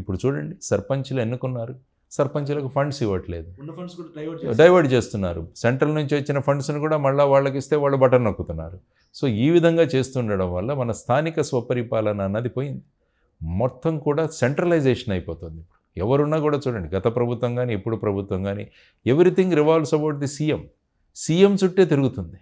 ఇప్పుడు చూడండి సర్పంచ్లు ఎన్నుకున్నారు? సర్పంచ్లకు ఫండ్స్ ఇవ్వట్లేదు. డైవర్ట్ చేస్తున్నారు. సెంట్రల్ నుంచి వచ్చిన ఫండ్స్ని కూడా మళ్ళీ వాళ్ళకి ఇస్తే వాళ్ళు బటన్ నొక్కుతున్నారు. సో ఈ విధంగా చేస్తుండడం వల్ల మన స్థానిక స్వపరిపాలన అన్నది పోయింది. మొత్తం కూడా సెంట్రలైజేషన్ అయిపోతుంది. ఇప్పుడు ఎవరున్నా కూడా చూడండి గత ప్రభుత్వం కానీ ఎప్పుడు ప్రభుత్వం కానీ everything revolves about the CM. CM చుట్టే తిరుగుతుంది.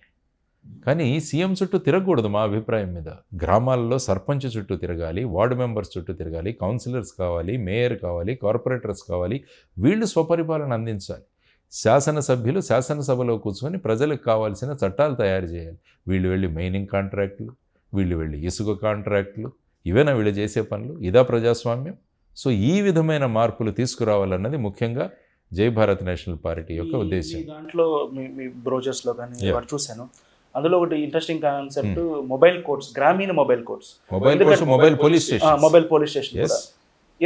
కానీ సీఎం చుట్టూ తిరగకూడదు మా అభిప్రాయం మీద. గ్రామాల్లో సర్పంచ్ చుట్టూ తిరగాలి వార్డు మెంబర్స్ చుట్టూ తిరగాలి కౌన్సిలర్స్ కావాలి మేయర్ కావాలి కార్పొరేటర్స్ కావాలి వీళ్ళు స్వపరిపాలన అందించాలి. శాసనసభ్యులు శాసనసభలో కూర్చొని ప్రజలకు కావాల్సిన చట్టాలు తయారు చేయాలి. వీళ్ళు వెళ్ళి మైనింగ్ కాంట్రాక్టులు వీళ్ళు వెళ్ళి ఇసుక కాంట్రాక్టులు ఇవేనా వీళ్ళు చేసే పనులు? ఇదా ప్రజాస్వామ్యం? సో ఈ విధమైన మార్పులు తీసుకురావాలన్నది ముఖ్యంగా జై భారత్ నేషనల్ పార్టీ యొక్క ఉద్దేశం. దాంట్లో మీ మీ బ్రోచర్స్లో కానీ చూశాను అందులో ఒకటి ఇంట్రెస్టింగ్ కాన్సెప్ట్ మొబైల్ కోడ్స్ గ్రామీణ mobile courts mobile mobile police station mobile police station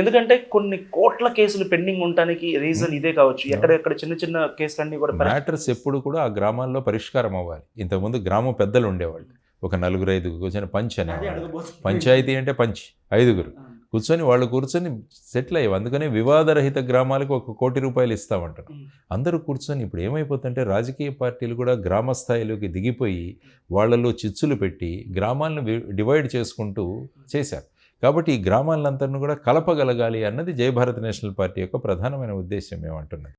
ఎందుకంటే కొన్ని కోట్ల కేసులు పెండింగ్ ఉండడానికి రీజన్ ఇదే కావచ్చు. ఎక్కడెక్కడ చిన్న చిన్న కేసులన్నీ కూడా మ్యాటర్స్ ఎప్పుడు కూడా ఆ గ్రామాల్లో పరిష్కారం అవ్వాలి. ఇంతకుముందు గ్రామ పెద్దలు ఉండేవాళ్ళు. ఒక నలుగురు ఐదుగురు కూర్చొని పంచ్ అనేవాళ్ళు. పంచాయతీ అంటే పంచ్ ఐదుగురు. కూర్చొని వాళ్ళు కూర్చొని సెటిల్ అయ్యేవి. అందుకనే వివాదరహిత గ్రామాలకు ఒక కోటి రూపాయలు ఇస్తామంటారు అందరూ కూర్చొని ఇప్పుడు ఏమైపోతుందంటే రాజకీయ పార్టీలు కూడా గ్రామ స్థాయిలోకి దిగిపోయి వాళ్ళలో చిచ్చులు పెట్టి గ్రామాలను డివైడ్ చేసుకుంటూ చేశారు. కాబట్టి ఈ గ్రామాలందరినీ కూడా కలపగలగాలి అన్నది జయభారత్ నేషనల్ పార్టీ యొక్క ప్రధానమైన ఉద్దేశం ఏమంటున్నది?